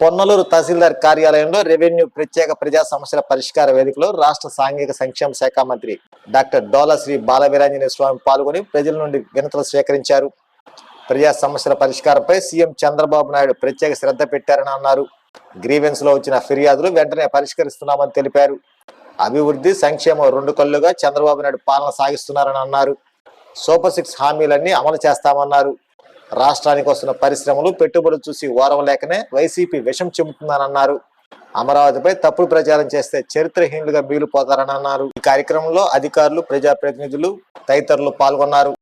Ponnaluru తహసీల్దార్ కార్యాలయంలో revenue ప్రత్యేక ప్రజా సమస్యల పరిష్కార వేదికలో రాష్ట్ర సాంఘిక సంక్షేమ శాఖ మంత్రి డాక్టర్ డోలా శ్రీ బాలవీరాంజనేయ స్వామి పాల్గొని ప్రజల నుండి వినతులు స్వీకరించారు. ప్రజా సమస్యల పరిష్కారంపై సీఎం చంద్రబాబు నాయుడు ప్రత్యేక శ్రద్ధ పెట్టారని అన్నారు. గ్రీవెన్స్లో వచ్చిన ఫిర్యాదులు వెంటనే పరిష్కరిస్తున్నామని తెలిపారు. అభివృద్ధి సంక్షేమం రెండు కళ్ళుగా చంద్రబాబు నాయుడు పాలన సాగిస్తున్నారని అన్నారు. సూపర్ సిక్స్ హామీలన్నీ అమలు చేస్తామన్నారు. రాష్ట్రానికి వస్తున్న పరిశ్రమలు పెట్టుబడులు చూసి ఓరం లేకనే వైసీపీ విషం చెబుతుందని అన్నారు అమరావతిపై తప్పుడు ప్రచారం చేస్తే చరిత్రహీనులుగా మిగిలిపోతారని అన్నారు ఈ కార్యక్రమంలో అధికారులు ప్రజాప్రతినిధులు తదితరులు పాల్గొన్నారు.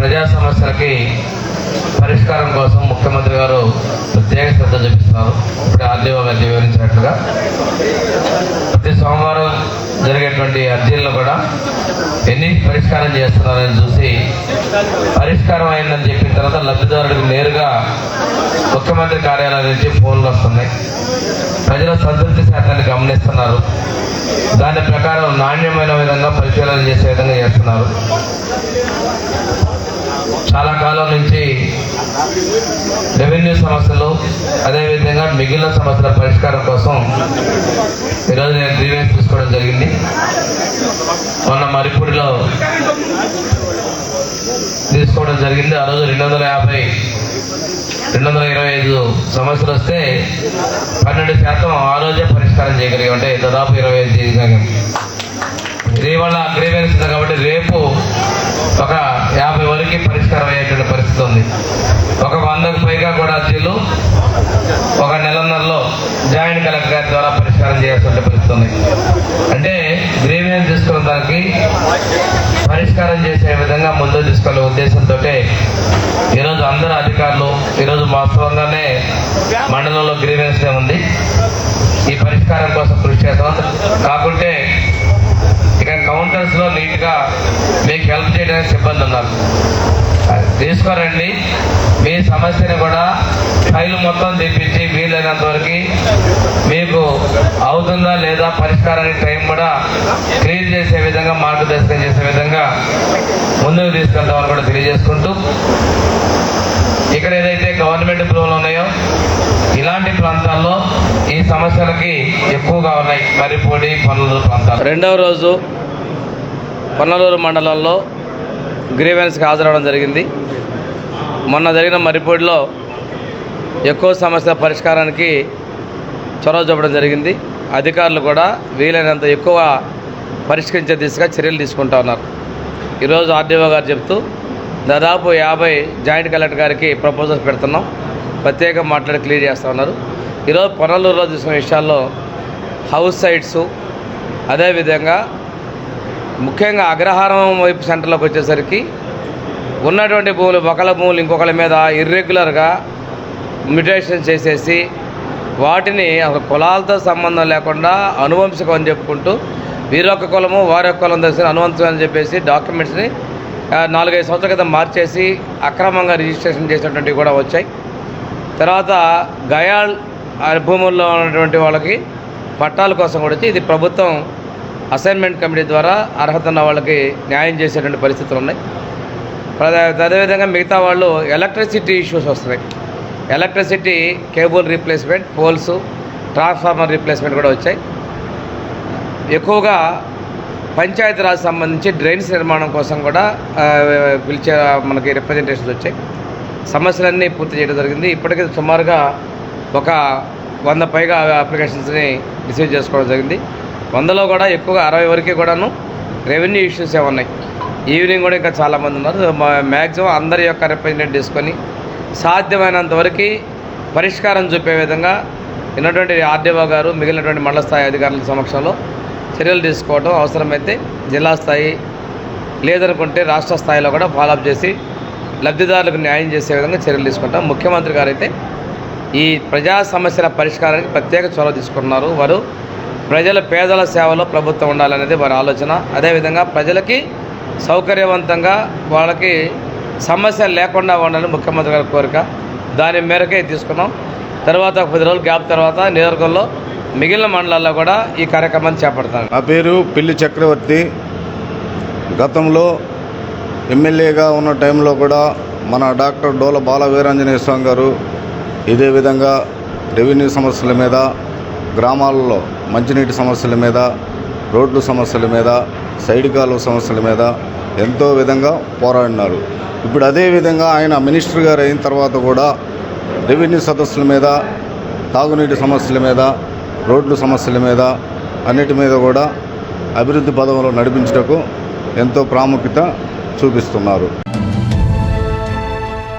ప్రజా సమస్యలకి పరిష్కారం కోసం ముఖ్యమంత్రి గారు ప్రత్యేక శ్రద్ధ చూపిస్తున్నారు. ఇప్పుడు ఆర్డీఓ గారు వివరించినట్లుగా. ప్రతి సోమవారం జరిగేటువంటి అర్జీలను కూడా ఎన్ని పరిష్కారం చేస్తున్నారని చూసి పరిష్కారం అయిందని చెప్పిన తర్వాత లబ్ధిదారుడికి నేరుగా ముఖ్యమంత్రి కార్యాలయం నుంచి ఫోన్లు వస్తున్నాయి. ప్రజల సంతృప్తి శాతాన్ని గమనిస్తున్నారు. దాని ప్రకారం నాణ్యమైన విధంగా పరిశీలన చేసే విధంగా చేస్తున్నారు. చాలా కాలం నుంచి రెవెన్యూ సమస్యలు అదేవిధంగా మిగిలిన సమస్యల పరిష్కారం కోసం ఈరోజు నేను గ్రీవెన్స్ తీసుకోవడం జరిగింది. మొన్న మరిపూడిలో తీసుకోవడం జరిగింది. ఆ రోజు రెండు వందల యాభై రెండు వందల ఇరవై ఐదు సమస్యలు వస్తే పన్నెండు శాతం ఆ రోజే పరిష్కారం చేయగలిగాం. అంటే దాదాపు ఇరవై ఐదు చేయగలిగాం ఇది వల్ల గ్రీవెన్స్ ఉంది కాబట్టి రేపు ఒక యాభై వరకు పరిష్కారం అయ్యేటువంటి పరిస్థితి ఉంది. ఒక వందకు పైగా కూడా అర్జీలు ఒక నెలన్నరలో జాయింట్ కలెక్టర్ గారి ద్వారా పరిష్కారం చేయాల్సిన పరిస్థితి ఉంది. అంటే గ్రీవెన్స్ తీసుకున్న దానికి పరిష్కారం చేసే విధంగా ముందు తీసుకెళ్ళే ఉద్దేశంతో ఈరోజు అందరు అధికారులు ఈరోజు వాస్తవంగానే మండలంలో గ్రీవెన్స్ ఉంది. ఈ పరిష్కారం కోసం కృషి చేస్తాం. కాకుంటే ఇక కౌంటర్స్లో నీట్గా మీకు హెల్ప్ చేయడానికి సిబ్బంది ఉన్నారు. తీసుకోరండి. మీ సమస్యని కూడా ఫైల్ మొత్తం తెప్పించి వీలైనంత వరకు మీకు అవుతుందా లేదా పరిష్కారానికి టైం కూడా క్లియర్ చేసే విధంగా మార్గదర్శనం చేసే విధంగా ముందుకు తీసుకెళ్తామని కూడా తెలియజేసుకుంటూ ఇక్కడ ఏదైతే గవర్నమెంట్ భూములు ఉన్నాయో ఇలాంటి ప్రాంతాల్లో ఈ సమస్యలకి ఎక్కువగా ఉన్నాయి. మరిపూడి పనులూరు ప్రాంతాలు. రెండవ రోజు పొన్నలూరు మండలంలో గ్రీవెన్స్కి హాజరవడం జరిగింది. మొన్న జరిగిన మరిపూడిలో ఎక్కువ సమస్యల పరిష్కారానికి చొరవ చూపడం జరిగింది. అధికారులు కూడా వీలైనంత ఎక్కువ పరిష్కరించే దిశగా చర్యలు తీసుకుంటా ఉన్నారు. ఈరోజు ఆర్డీఓ గారు చెప్తూ దాదాపు యాభై జాయింట్ కలెక్టర్ గారికి ప్రపోజల్స్ పెడుతున్నాం. ప్రత్యేకంగా మాట్లాడి క్లియర్ చేస్తూ ఉన్నారు. ఈరోజు పొనలూరులో చూసిన విషయాల్లో హౌస్ సైట్స్ అదేవిధంగా ముఖ్యంగా అగ్రహారం వైపు సెంటర్లోకి వచ్చేసరికి ఉన్నటువంటి భూములు ఒకళ్ళ భూములు ఇంకొకళ్ళ మీద ఇర్రెగ్యులర్గా మ్యుటేషన్ చేసేసి వాటిని ఒక కులాలతో సంబంధం లేకుండా అనువంశికం అని చెప్పుకుంటూ వీరొక కులము వారొక కులం తెలిసిన అనువంశం అని చెప్పేసి డాక్యుమెంట్స్ని నాలుగైదు సంవత్సరాల క్రితం మార్చేసి అక్రమంగా రిజిస్ట్రేషన్ చేసినటువంటివి కూడా వచ్చాయి. తర్వాత గయాల్ ఆ భూముల్లో ఉన్నటువంటి వాళ్ళకి పట్టాల కోసం కూడా వచ్చి ఇది ప్రభుత్వం అసైన్మెంట్ కమిటీ ద్వారా అర్హత ఉన్న వాళ్ళకి న్యాయం చేసేటువంటి పరిస్థితులు ఉన్నాయి. అదేవిధంగా మిగతా వాళ్ళు ఎలక్ట్రిసిటీ ఇష్యూస్ వస్తున్నాయి. Electricity cable replacement poles transformer replacement కూడా వచ్చాయి. ఎక్కువగా పంచాయతీరాజ్ సంబంధించి డ్రైన్స్ నిర్మాణం కోసం కూడా పిలిచే మనకి రిప్రజెంటేషన్స్ వచ్చాయి. సమస్యలన్నీ పూర్తి చేయడం జరిగింది. ఇప్పటికే సుమారుగా ఒక వంద పైగా అప్లికేషన్స్ని రిసీవ్ చేసుకోవడం జరిగింది. వందలో కూడా ఎక్కువగా అరవై వరకు కూడాను రెవెన్యూ ఇష్యూస్ ఏ ఉన్నాయి. ఈవినింగ్ కూడా ఇంకా చాలామంది ఉన్నారు. మ్యాక్సిమం అందరి యొక్క రిప్రజెంటేట్ తీసుకొని సాధ్యమైనంత వరకు పరిష్కారం చూపే విధంగా ఉన్నటువంటి ఆర్డీఓ గారు మిగిలినటువంటి మండల స్థాయి అధికారుల సమక్షంలో చర్యలు తీసుకోవడం అవసరమైతే జిల్లా స్థాయి లేదనుకుంటే రాష్ట్ర స్థాయిలో కూడా ఫాలోఅప్ చేసి లబ్ధిదారులకు న్యాయం చేసే విధంగా చర్యలు తీసుకుంటాం. ముఖ్యమంత్రి గారు అయితే ఈ ప్రజా సమస్యల పరిష్కారానికి ప్రత్యేక చొరవ తీసుకున్నారు వారు ప్రజల పేదల సేవలో ప్రభుత్వం ఉండాలనేది వారి ఆలోచన. అదేవిధంగా ప్రజలకి సౌకర్యవంతంగా వాళ్ళకి సమస్య లేకుండా ఉండాలని ముఖ్యమంత్రి గారి కోరిక. దాని మేరకే తీసుకున్నాం. తర్వాత పది రోజులు గ్యాప్ తర్వాత నియోజకవర్గంలో మిగిలిన మండలాల్లో కూడా ఈ కార్యక్రమాన్ని చేపడతాను నా పేరు పిల్లి చక్రవర్తి. గతంలో ఎమ్మెల్యేగా ఉన్న టైంలో కూడా మన డాక్టర్ డోల బాల వీరాంజనేయ స్వామి గారు ఇదే విధంగా రెవెన్యూ సమస్యల మీద గ్రామాలలో మంచినీటి సమస్యల మీద రోడ్లు సమస్యల మీద సైడ్ కాలువ సమస్యల మీద ఎంతో విధంగా పోరాడినారు. ఇప్పుడు అదే విధంగా ఆయన మినిస్టర్ గారు అయిన తర్వాత కూడా రెవెన్యూ సదస్సుల మీద తాగునీటి సమస్యల మీద రోడ్లు సమస్యల మీద అన్నిటి మీద కూడా అభివృద్ధి పదంలో నడిపించటకు ఎంతో ప్రాముఖ్యత చూపిస్తున్నారు.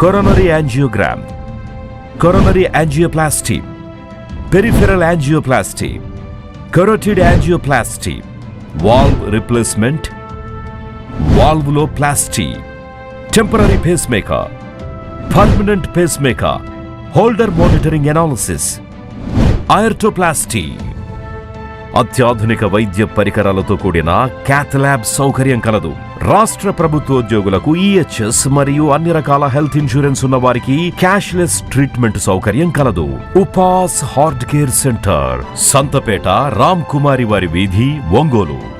coronary angiogram coronary angioplasty peripheral angioplasty carotid angioplasty valve replacement valvuloplasty temporary pacemaker permanent pacemaker holter monitoring analysis aortoplasty అత్యాధునిక వైద్య పరికరాలతో కూడిన క్యాథ్లాబ్ సౌకర్యం కలదు రాష్ట్ర ప్రభుత్వోద్యోగులకు ఈహెచ్ఎస్ మరియు అన్ని రకాల హెల్త్ ఇన్సూరెన్స్ ఉన్న వారికి క్యాష్లెస్ ట్రీట్మెంట్ సౌకర్యం కలదు. Upas heart care center Santhapeta Ram Kumari వారి వీధి ఒంగోలు.